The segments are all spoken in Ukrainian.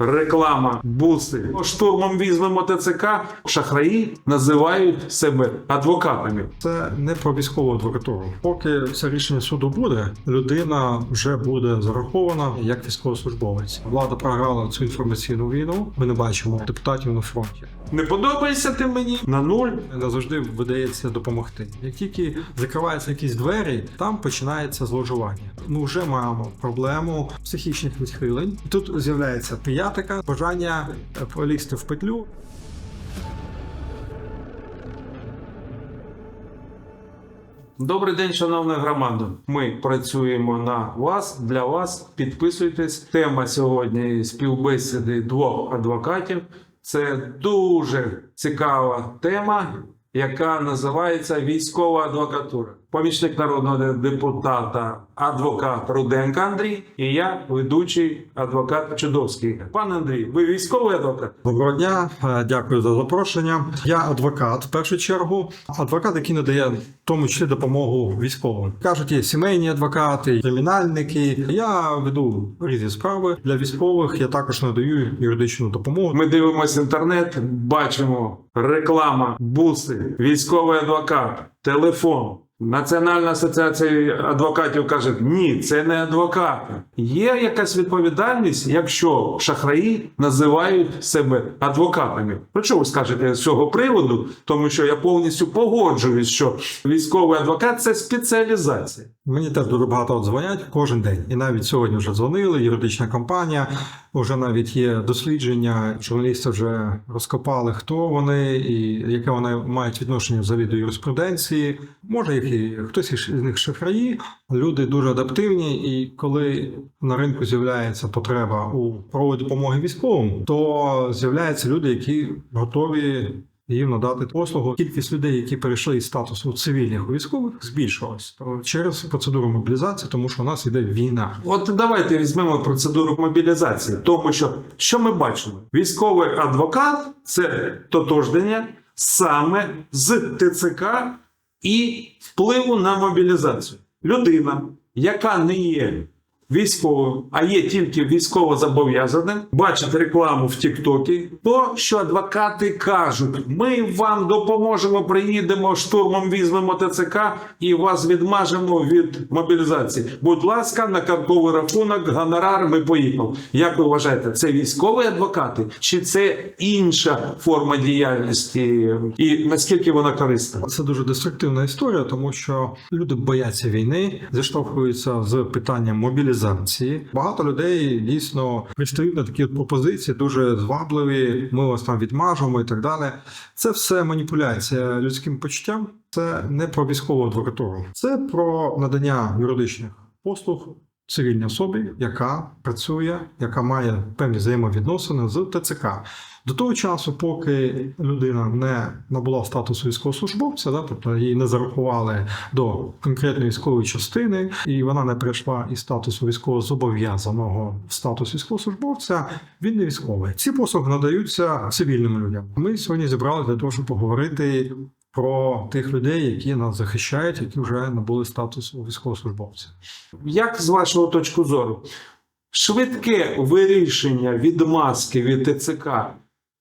Реклама, буси. Штурмом візьмемо ТЦК. Шахраї називають себе адвокатами. Це не про військову адвокатуру. Поки це рішення суду буде, людина вже буде зарахована як військовослужбовець. Влада програла цю інформаційну війну. Ми не бачимо депутатів на фронті. Не подобається ти мені на нуль. Не завжди видається допомогти. Як тільки закриваються якісь двері, там починається зловживання. Ми вже маємо проблему психічних відхилень. Тут з'являється піятика, бажання е, полізти в петлю. Добрий день, шановна громада. Ми працюємо на вас для вас. Підписуйтесь. Тема сьогодні співбесіди двох адвокатів. Це дуже цікава тема, яка називається військова адвокатура. Помічник народного депутата, адвокат Руденко Андрій і я, ведучий адвокат Чудовський. Пане Андрій, ви військовий адвокат? Доброго дня, е, дякую за запрошення. Я адвокат в першу чергу. Адвокат, який надає в тому числі допомогу військовим. Кажуть, є сімейні адвокати, кримінальники. Я веду різні справи для військових. Я також надаю юридичну допомогу. Ми дивимося інтернет, бачимо реклама, буси, військовий адвокат, телефон. Національна асоціація адвокатів каже: ні, це не адвокати. Є якась відповідальність, якщо шахраї називають себе адвокатами. Про що ви скажете з цього приводу? Тому що я повністю погоджуюсь, що військовий адвокат це спеціалізація. Мені теж дуже багато дзвонять кожен день. І навіть сьогодні вже дзвонили. Юридична компанія. Вже навіть є дослідження. Журналісти вже розкопали, хто вони і яке вони мають відношення взагалі до юриспруденції. Може, їх і хтось із них шахраї. Люди дуже адаптивні, і коли на ринку з'являється потреба у правової допомоги військовим, то з'являються люди, які готові їм надати послугу. Кількість людей, які перейшли із статусу цивільних у військових, збільшилась через процедуру мобілізації, тому що у нас іде війна. От давайте візьмемо процедуру мобілізації, тому що що ми бачимо? Військовий адвокат це тотождення саме з ТЦК і впливу на мобілізацію. Людина, яка не є військовим, а є тільки військово зобов'язаним, бачить рекламу в Тіктокі, то що адвокати кажуть: ми вам допоможемо, приїдемо штурмом, візьмемо ТЦК і вас відмажемо від мобілізації. Будь ласка, на картковий рахунок, гонорар, ми поїхали. Як ви вважаєте, це військові адвокати чи це інша форма діяльності? І наскільки вона корисна? Це дуже деструктивна історія, тому що люди бояться війни, зіштовхуються з питанням мобілізації. Багато людей дійсно пристають на такі пропозиції, дуже звабливі. Ми вас там відмажемо і так далі. Це все маніпуляція людським почуттям. Це не про військову адвокатуру, це про надання юридичних послуг цивільній особі, яка працює, яка має певні взаємовідносини з ТЦК. До того часу, поки людина не набула статусу військовослужбовця, да, тобто її не зарахували до конкретної військової частини, і вона не перейшла із статусу військовозобов'язаного в статус військовослужбовця, він не військовий. Ці послуги надаються цивільним людям. Ми сьогодні зібрали для того, щоб поговорити про тих людей, які нас захищають, які вже набули статусу військовослужбовця. Як з вашого точки зору, швидке вирішення відмазки від ТЦК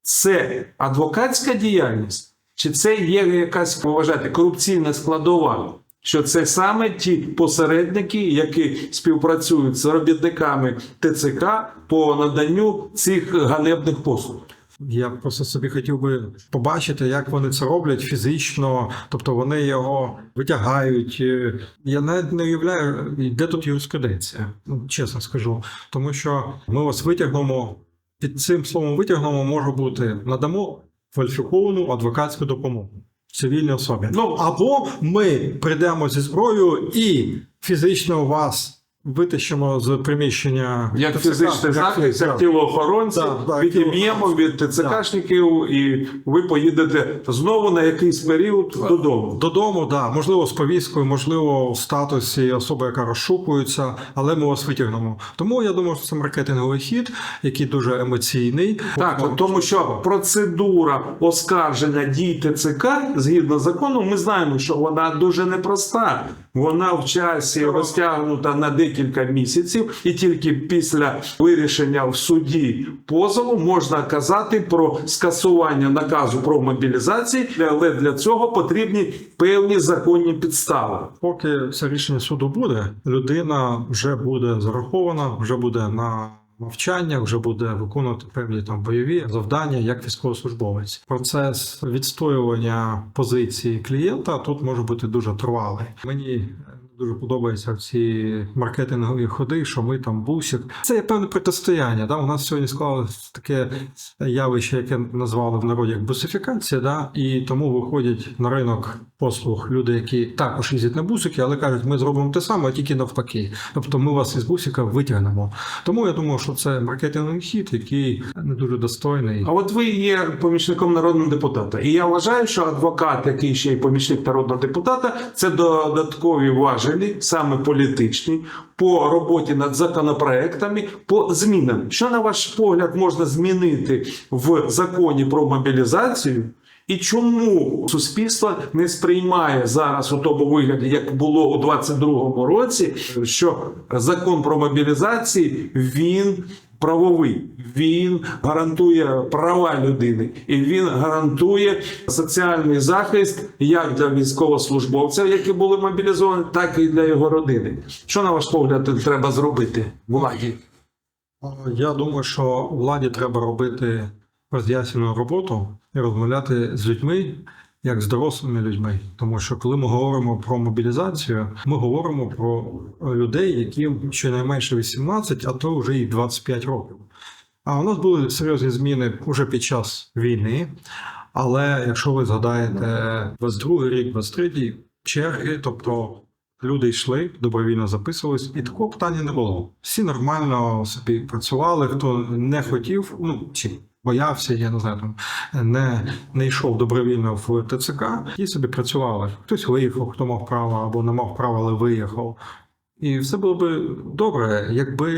це адвокатська діяльність, чи це є якась вважати корупційна складова? Що це саме ті посередники, які співпрацюють з робітниками ТЦК по наданню цих ганебних послуг? Я просто собі хотів би побачити, як вони це роблять фізично, тобто вони його витягають. Е, Я навіть не уявляю, де тут юриспруденція, ну, чесно скажу. Тому що ми вас витягнемо, під цим словом витягнемо може бути надамо кваліфіковану адвокатську допомогу цивільній особі. Ну, Або ми прийдемо зі зброєю і фізично вас витащимо з приміщення Як ТЦК, фізичний захист, як тілоохоронців, відіб'ємо від ТЦКшників, і ви поїдете знову на якийсь період додому. Додому, да, можливо, з повісткою, можливо, в статусі особи, яка розшукується, але ми вас витягнемо. Тому я думаю, що це маркетинговий хід, який дуже емоційний. Так, от тому що процедура оскарження дій ТЦК згідно закону, ми знаємо, що вона дуже непроста. Вона в часі розтягнута на декілька декілька місяців, і тільки після вирішення в суді позову можна казати про скасування наказу про мобілізацію, але для цього потрібні певні законні підстави. Поки це рішення суду буде, людина вже буде зарахована, вже буде на навчання, вже буде виконувати певні там бойові завдання як військовослужбовець. Процес відстоювання позиції клієнта тут може бути дуже тривалий. Мені дуже подобаються ці маркетингові ходи, що ми там бусик. Це є певне протистояння. Да? У нас сьогодні склалось таке явище, яке назвали в народі як бусифікація, да? і тому виходять на ринок послуг люди, які також їздять на бусики, але кажуть, ми зробимо те саме, а тільки навпаки. Тобто ми вас із бусика витягнемо. Тому я думаю, що це маркетинговий хід, який не дуже достойний. А от ви є помічником народного депутата, і я вважаю, що адвокат, який ще й помічник народного депутата, це додаткові важелі, саме політичні, по роботі над законопроектами, по змінам. Що на ваш погляд можна змінити в законі про мобілізацію? І чому суспільство не сприймає зараз у тому вигляді, як було у 22-му році, що закон про мобілізацію він правовий, він гарантує права людини і він гарантує соціальний захист як для військовослужбовців, які були мобілізовані, так і для його родини. Що на ваш погляд треба зробити владі? Я думаю, що владі треба робити роз'яснену роботу і розмовляти з людьми як з дорослими людьми. Тому що коли ми говоримо про мобілізацію, ми говоримо про людей, яким щонайменше 18, а то вже і 25 років. А у нас були серйозні зміни вже під час війни. Але якщо ви згадаєте 22 рік, 23 черги, тобто люди йшли, добровільно записувались, і такого питання не було. Всі нормально собі працювали, хто не хотів, ну чи боявся, я не знаю, не, не йшов добровільно в ТЦК, ті собі працювали. Хтось виїхав, хто мав право або не мав права, але виїхав. І все було би добре, якби,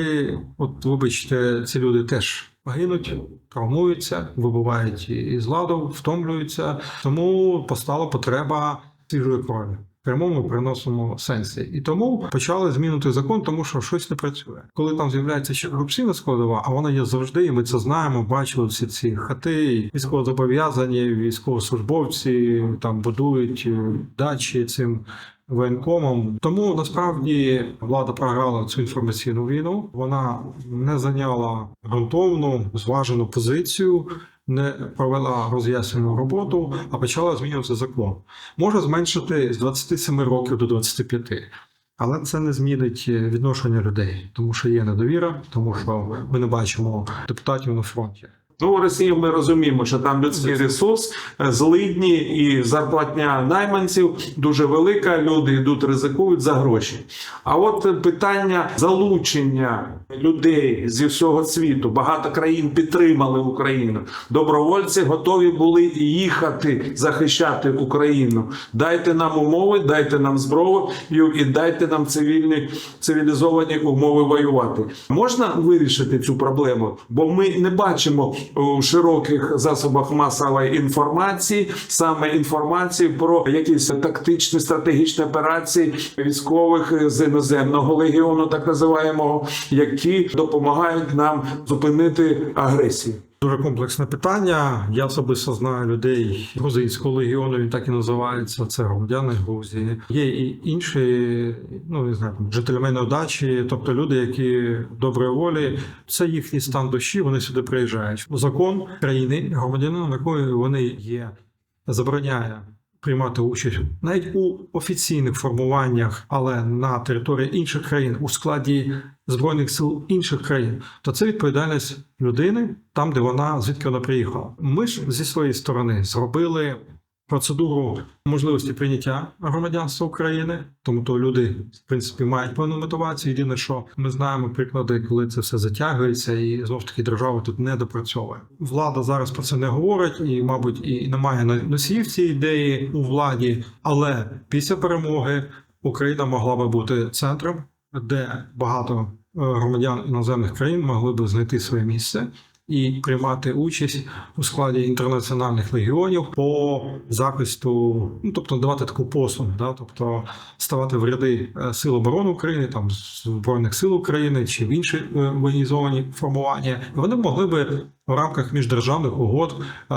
от вибачте, ці люди теж гинуть, травмуються, вибувають із ладу, втомлюються. Тому постала потреба свіжої крові. Прямому переносному сенсі. І тому почали змінити закон, тому що щось не працює. Коли там з'являється ще корупційна складова, а вона є завжди, і ми це знаємо, бачили всі ці хати, військовозобов'язані, військовослужбовці там будують е, дачі цим воєнкомом. Тому насправді влада програла цю інформаційну війну. Вона не зайняла ґрунтовну, зважену позицію. Не провела роз'яснену роботу, а почала змінювати закон. Може зменшити з 27 років до 25. Але це не змінить відношення людей, тому що є недовіра, тому що ми не бачимо депутатів на фронті. Ну, в Росії ми розуміємо, що там людський ресурс, е, злидні і зарплатня найманців дуже велика. Люди йдуть, ризикують за гроші. А от питання залучення людей зі всього світу, багато країн підтримали Україну. Добровольці готові були їхати захищати Україну. Дайте нам умови, дайте нам зброю і дайте нам цивільні цивілізовані умови воювати. Можна вирішити цю проблему, бо ми не бачимо у широких засобах масової інформації саме інформації про якісь тактичні стратегічні операції військових з іноземного легіону, так називаємого, які допомагають нам зупинити агресію. Дуже комплексне питання. Я особисто знаю людей грузинського легіону, він так і називається. Це громадяни Грузії. Є і інші, ну не знаю, жителями джентльмени удачі, тобто люди, які доброї волі, це їхній стан душі. Вони сюди приїжджають. Закон країни, громадянином якої вони є, забороняє. Приймати участь навіть у офіційних формуваннях, але на території інших країн у складі збройних сил інших країн, то це відповідальність людини там, де вона звідки вона приїхала. Ми ж зі своєї сторони зробили процедуру можливості прийняття громадянства України, тому то люди в принципі мають певну мотивацію. Єдине, що ми знаємо приклади, коли це все затягується, і знов таки держава тут не допрацьовує. Влада зараз про це не говорить, і, мабуть, і немає носіїв цієї ідеї у владі, але після перемоги Україна могла би бути центром, де багато е, громадян іноземних країн могли б знайти своє місце і приймати участь у складі інтернаціональних легіонів по захисту, ну тобто давати таку послугу, да, тобто ставати в ряди е, Сил оборони України, там Збройних сил України чи в інші е, воєнізовані формування, вони могли би в рамках міждержавних угод е,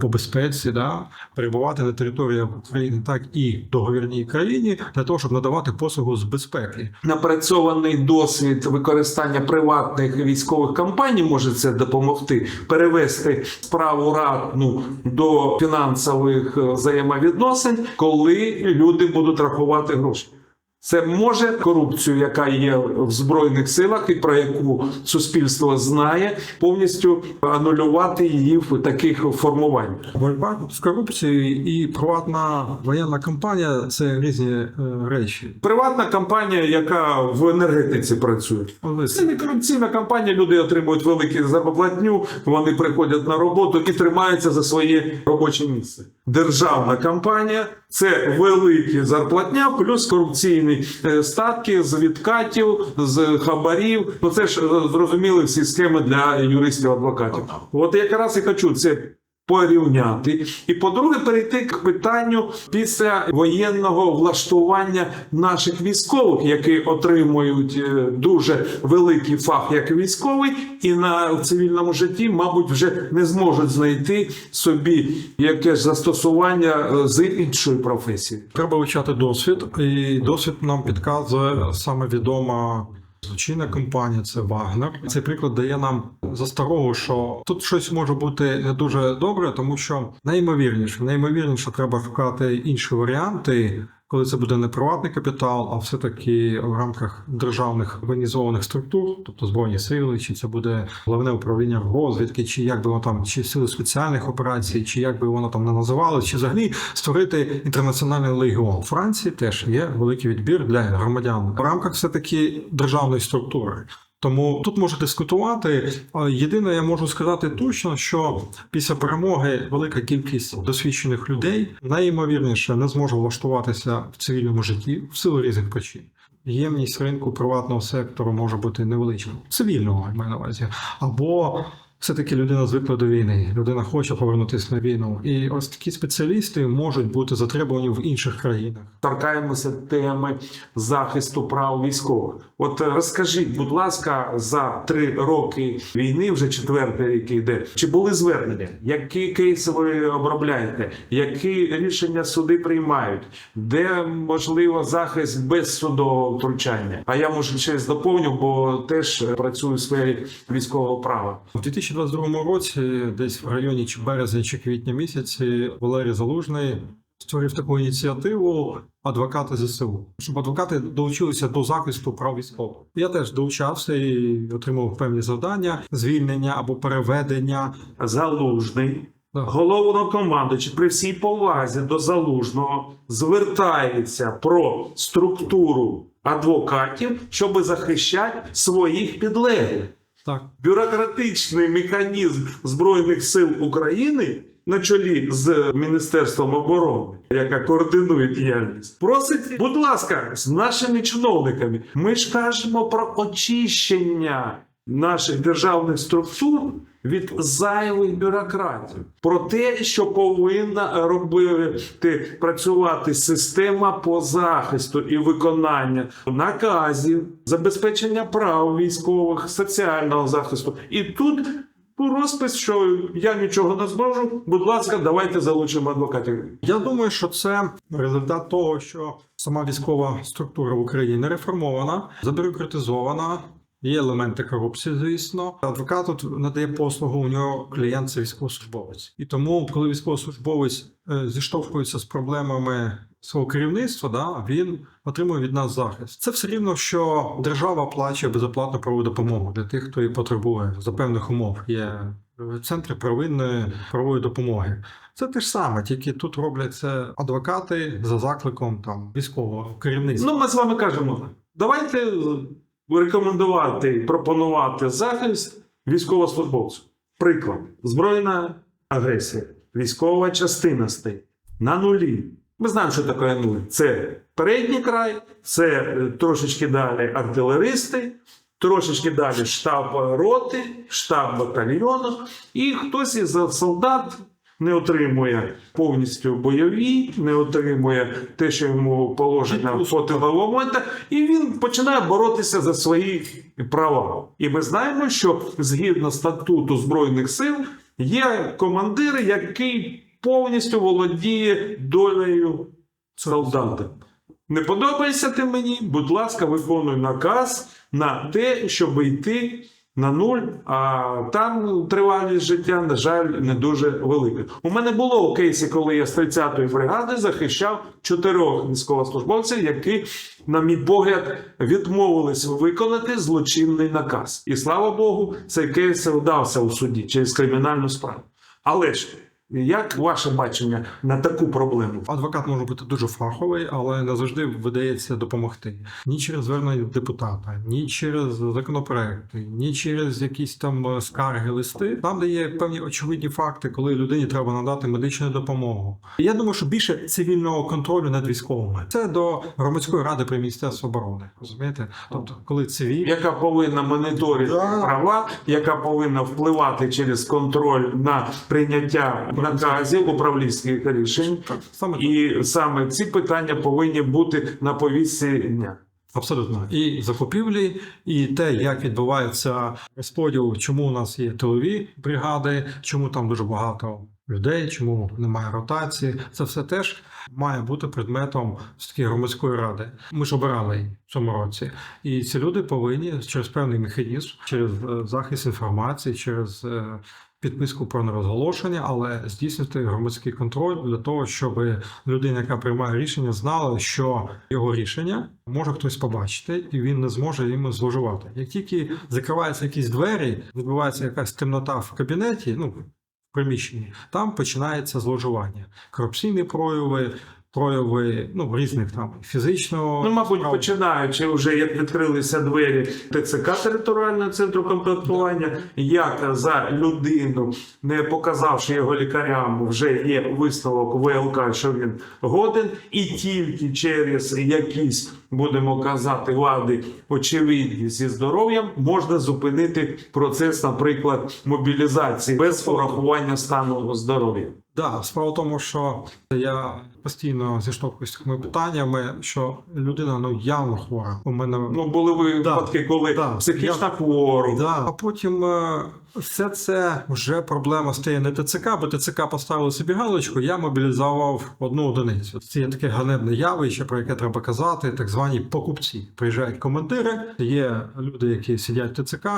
по безпеці да, перебувати на території України, так і договірній країні для того, щоб надавати послугу з безпеки. Напрацьований досвід використання приватних військових компаній може це допомогти перевести справу ратну до фінансових е, взаємовідносин, коли люди будуть рахувати гроші. Це може корупцію, яка є в збройних силах, і про яку суспільство знає, повністю анулювати її в таких формуваннях. Боротьба з корупцією і приватна воєнна компанія це різні е, речі. Приватна компанія, яка в енергетиці працює. Але Це не корупційна компанія, люди отримують велику зарплатню, вони приходять на роботу і тримаються за своє робоче місце. Державна компанія це великі зарплатня, плюс корупційні е, статки з відкатів, з хабарів. Ну це ж е, зрозуміли всі схеми для юристів-адвокатів. От якраз і хочу це. Порівняти і по-друге, перейти к питанню після воєнного влаштування наших військових, які отримують е, дуже великий фах як військовий, і на цивільному житті, мабуть, вже не зможуть знайти собі якесь застосування е, з іншої професії. Треба вивчати досвід, і досвід нам підказує саме відома злочинна компанія. Це Вагнер. Цей приклад дає нам за старого, що тут щось може бути не дуже добре, тому що найімовірніше, найімовірніше треба шукати інші варіанти. Коли це буде не приватний капітал, а все-таки в рамках державних організованих структур, тобто збройні сили, чи це буде головне управління розвідки, чи як би воно там, чи сили спеціальних операцій, чи як би воно там не називали, чи взагалі створити інтернаціональний легіон. Франції теж є великий відбір для громадян в рамках все таки державної структури. Тому тут можна дискутувати. Єдине, я можу сказати точно, що після перемоги велика кількість досвідчених людей найімовірніше не зможе влаштуватися в цивільному житті в силу різних причин. Ємність ринку приватного сектору може бути невеличкою, цивільного маю на увазі, або все-таки людина звикла до війни, людина хоче повернутися на війну. І ось такі спеціалісти можуть бути затребувані в інших країнах. Торкаємося теми захисту прав військових. От розкажіть, будь ласка, за три роки війни, вже четвертий рік йде. Чи були звернення? Які кейси ви обробляєте? Які рішення суди приймають? Де можливо захист без судового втручання? А я може щось доповню, бо теж працюю в сфері військового права. У 2022 році, десь в районі чи березня чи квітня місяці, Валерій Залужний створив таку ініціативу адвокати ЗСУ, щоб адвокати долучилися до захисту прав військових. Я теж долучався і отримав певні завдання, звільнення або переведення. Залужний. Головнокомандуючий при всій повазі до залужного звертається про структуру адвокатів, щоб захищати своїх підлеглих. Так, Бюрократичний механізм Збройних сил України на чолі з Міністерством оборони, яка координує діяльність, просить, будь ласка, з нашими чиновниками. Ми ж кажемо про очищення наших державних структур від зайвих бюрократів, про те, що повинна робити працювати система по захисту і виконання наказів, забезпечення прав військових, соціального захисту. І тут розпис, що я нічого не зможу. Будь ласка, давайте залучимо адвокатів. я думаю, що це результат того, що сама військова структура в Україні не реформована, забюрократизована. Є елементи корупції, звісно. Адвокат тут надає послугу, у нього клієнт це військовослужбовець. І тому, коли військовослужбовець е, зіштовхується з проблемами свого керівництва, да, він отримує від нас захист. Це все рівно, що держава оплачує безоплатну правову допомогу для тих, хто її потребує за певних умов. Є е, центри первинної правової допомоги. Це те ж саме, тільки тут роблять це адвокати за закликом там військового керівництва. Ну, ми з вами кажемо, давайте рекомендувати, пропонувати захист військовослужбовцю. Приклад: збройна агресія, військова частина стоїть на нулі. Ми знаємо, що таке нуль. Це передній край, це е, трошечки далі артилеристи, трошечки далі штаб роти, штаб батальйону, і хтось із солдат не отримує повністю бойові, не отримує те, що йому положено по тиловому моменту, і він починає боротися за свої права. І ми знаємо, що згідно статуту Збройних сил є командир, який повністю володіє долею солдата. Не подобається ти мені, будь ласка, виконуй наказ на те, щоб йти на нуль, а там тривалість життя, на жаль, не дуже велика. У мене було у кейсі, коли я з 30-ї бригади захищав чотирьох військовослужбовців, які, на мій погляд, відмовились виконати злочинний наказ. І слава Богу, цей кейс вдався у суді через кримінальну справу. Але ж як ваше бачення на таку проблему? Адвокат може бути дуже фаховий, але не завжди видається допомогти. Ні через звернення депутата, ні через законопроекти, ні через якісь там е, скарги, листи. Там, де є певні очевидні факти, коли людині треба надати медичну допомогу. Я думаю, що більше цивільного контролю над військовими. Це до громадської ради при міністерстві оборони. Розумієте? Тобто, коли цивіль яка повинна моніторити Да. права, яка повинна впливати через контроль на прийняття наказів управлінських рішень. саме І саме ці питання повинні бути на повістці дня. Абсолютно. І закупівлі, і те, як відбувається розподіл, чому у нас є тилові бригади, чому там дуже багато людей, чому немає ротації. Це все теж має бути предметом такої громадської ради. Ми ж обирали її в цьому році. І ці люди повинні через певний механізм, через е, захист інформації, через е, підписку про нерозголошення, але здійснити громадський контроль для того, щоб людина, яка приймає рішення, знала, що його рішення може хтось побачити, і він не зможе їм зловживати. Як тільки закриваються якісь двері, відбувається якась темнота в кабінеті, ну приміщенні, там починається зловживання, корупційні прояви. Прояви ну різних там фізичного Ну, мабуть, прав- починаючи вже як відкрилися двері ТЦК територіального центру комплектування, як за людину, не показавши його лікарям, вже є висновок ВЛК, що він годен, і тільки через якісь, будемо казати, вади очевидні зі здоров'ям можна зупинити процес, наприклад, мобілізації без урахування стану здоров'я. Да, справа в тому, що я постійно зіштовхуюся з такими питаннями, що людина ну явно хвора. У мене Ну, були випадки, коли Да. психічна хвора. Да. А потім е, все це вже проблема стає не ТЦК, бо ТЦК поставили собі галочку, я мобілізував одну одиницю. Це є таке ганебне явище, про яке треба казати, так звані покупці. Приїжджають командири, є люди, які сидять в ТЦК.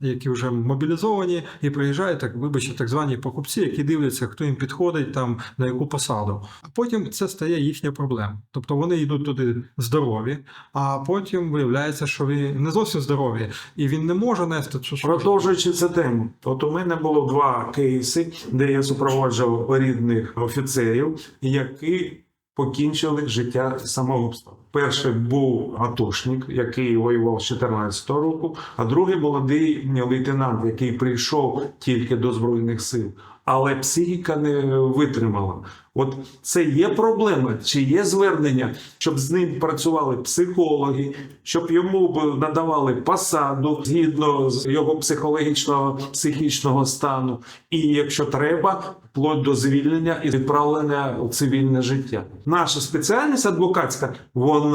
Які вже мобілізовані, і приїжджають так, вибачте, так звані покупці, які дивляться, хто їм підходить там на яку посаду. А потім це стає їхня проблема. Тобто вони йдуть туди здорові, а потім виявляється, що він не зовсім здорові, і він не може нести цю. Продовжуючи цю тему, от у мене було два кейси, де я супроводжував рідних офіцерів, які покінчили життя самогубством. Перший був атошник, який воював з 14-го року, а другий молодий лейтенант, який прийшов тільки до збройних сил. Але психіка не витримала. От це є проблема, чи є звернення, щоб з ним працювали психологи, щоб йому надавали посаду згідно з його психологічного психічного стану, і якщо треба, вплоть до звільнення і відправлення у цивільне життя. Наша спеціальність адвокатська, вона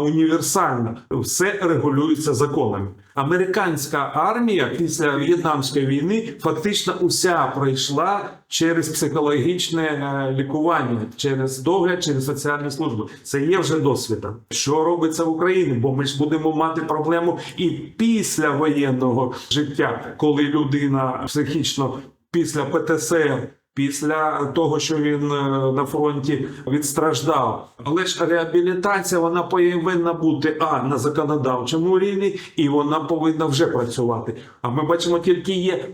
універсальна, все регулюється законами. Американська армія після В'єтнамської війни фактично уся пройшла через психологічне е, лікування, через догляд, через соціальні служби. Це є вже досвідом. Що робиться в Україні? Бо ми ж будемо мати проблему і після воєнного життя, коли людина психічно після ПТСР. Після того, що він е, на фронті відстраждав, але ж реабілітація вона повинна бути а на законодавчому рівні, і вона повинна вже працювати. А ми бачимо, тільки є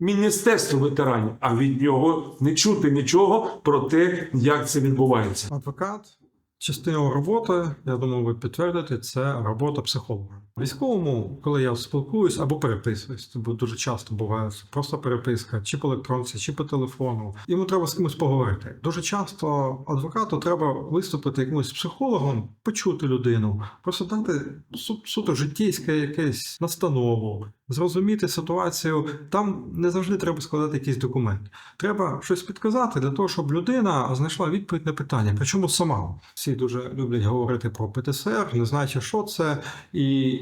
міністерство ветеранів, а від нього не чути нічого про те, як це відбувається. Адвокат, частина роботи, я думаю, ви підтвердите, це робота психолога. Військовому, коли я спілкуюсь або переписуюсь, бо дуже часто буває просто переписка, чи по електронці, чи по телефону. Йому треба з кимось поговорити. Дуже часто адвокату треба виступити якимось психологом, почути людину, просто дати су- суто життєйське якесь настанову, зрозуміти ситуацію. Там не завжди треба складати якийсь документ. Треба щось підказати для того, щоб людина знайшла відповідь на питання. Причому сама всі дуже люблять говорити про ПТСР, не знаючи, що це, і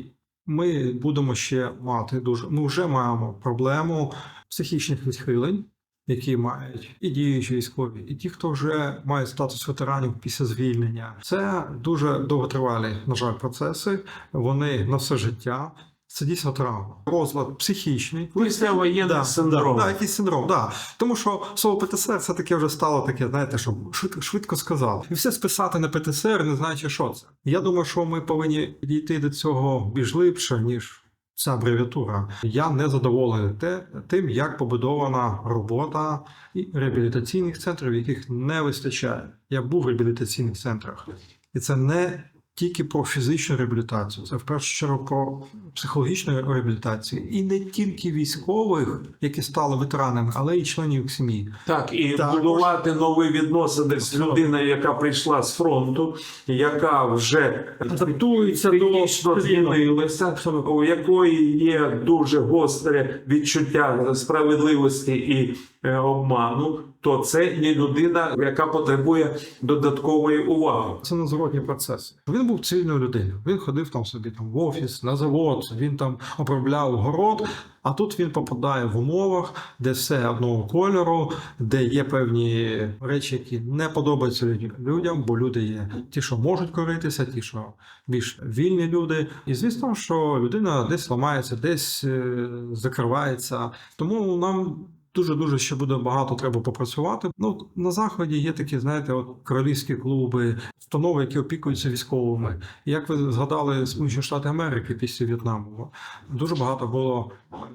ми будемо ще мати дуже. Ми вже маємо проблему психічних відхилень. Які мають і діючі військові, і ті, хто вже має статус ветеранів після звільнення, це дуже довготривалі, на жаль, процеси. Вони на все життя. Це дійсно травма. Розлад психічний, Післявоєнний Да, синдром. Да, якийсь синдром, да. Тому що слово ПТСР це таке вже стало таке, знаєте, щоб швидко, швидко сказав. І все списати на ПТСР, не знаючи, що це. Я думаю, що ми повинні дійти до цього більш глибше, ніж ця абревіатура. Я не задоволений те, тим, як побудована робота і реабілітаційних центрів, яких не вистачає. Я був в реабілітаційних центрах, і це не тільки про фізичну реабілітацію, це в першу чергу про психологічну реабілітацію, і не тільки військових, які стали ветеранами, але й членів сім'ї. Так, і Так. будувати нові відносини з людиною, яка прийшла з фронту, яка вже Адаптується до змінилася, у якої є дуже гостре відчуття справедливості і е, обману, то це є людина, яка потребує додаткової уваги. Це незворотні процеси. Він був цивільною людиною. Він ходив там собі там в офіс, на завод, він там обробляв город. А тут він попадає в умовах, де все одного кольору, де є певні речі, які не подобаються людям, бо люди є ті, що можуть коритися, ті, що більш вільні люди. І звісно, що людина десь ламається, десь е, закривається. Тому нам дуже дуже ще буде багато треба попрацювати. Ну на заході є такі, знаєте, от королівські клуби, установи, які опікуються військовими. Як ви згадали Сполучені Штати Америки після В'єтнаму, дуже багато було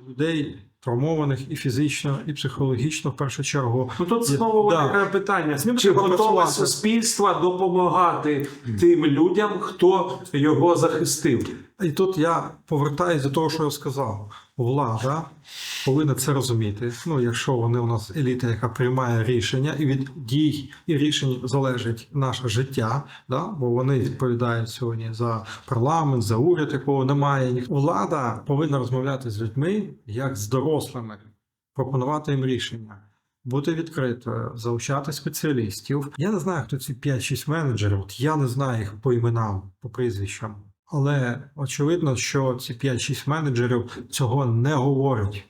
людей. Травмованих і фізично, і психологічно в першу чергу. Ну тут знову да. виникає питання: чи готове суспільство допомагати тим людям, хто його захистив? І тут я повертаюся до того, що я сказав. Влада повинна це розуміти. Ну, якщо вони у нас еліта, яка приймає рішення, і від дій і рішень залежить наше життя, да? бо вони відповідають сьогодні за парламент, за уряд, якого немає. Влада повинна розмовляти з людьми як з дорослими, пропонувати їм рішення. Бути відкритою, залучати спеціалістів. Я не знаю, хто ці 5-6 менеджерів. От я не знаю їх по іменам, по прізвищам. Але очевидно, що ці 5-6 менеджерів цього не говорять.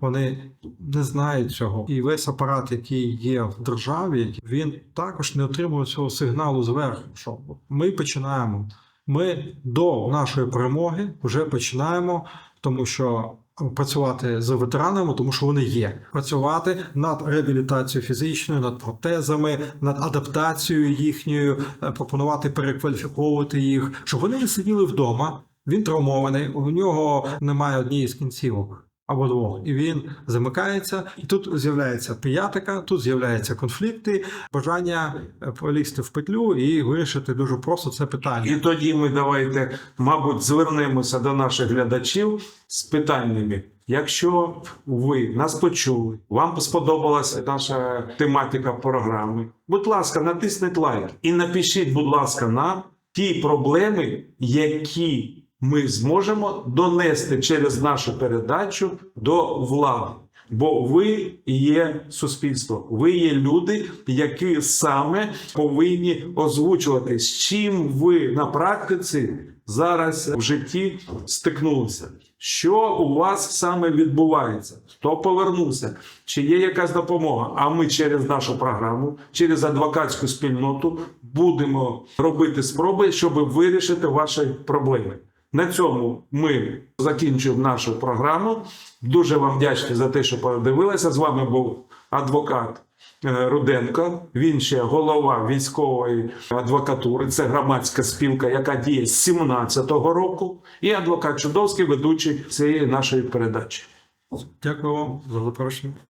Вони не знають цього. І весь апарат, який є в державі, він також не отримує цього сигналу зверху. Що ми починаємо. Ми до нашої перемоги вже починаємо, тому що працювати з ветеранами, тому що вони є. Працювати над реабілітацією фізичною, над протезами, над адаптацією їхньою, е, пропонувати перекваліфіковувати їх, щоб вони не сиділи вдома. Він травмований, у нього немає однієї з кінцівок. Або двох, і він замикається, і тут з'являється піятика, тут з'являються конфлікти, бажання е, полізти в петлю і вирішити дуже просто це питання. І тоді ми давайте, мабуть, звернемося до наших глядачів з питаннями. Якщо ви нас почули, вам сподобалася наша тематика програми, будь ласка, натисніть лайк і напишіть, будь ласка, нам ті проблеми, які ми зможемо донести через нашу передачу до влади. Бо ви є суспільство, ви є люди, які саме повинні озвучувати, з чим ви на практиці зараз в житті стикнулися. Що у вас саме відбувається? Хто повернувся? Чи є якась допомога? А ми через нашу програму, через адвокатську спільноту будемо робити спроби, щоб вирішити ваші проблеми. На цьому ми закінчуємо нашу програму. Дуже вам вдячні за те, що подивилися. З вами був адвокат е, Руденко. Він ще голова військової адвокатури. Це громадська спілка, яка діє з 17-го року. І адвокат Чудовський, ведучий цієї нашої передачі. Дякую вам за запрошення.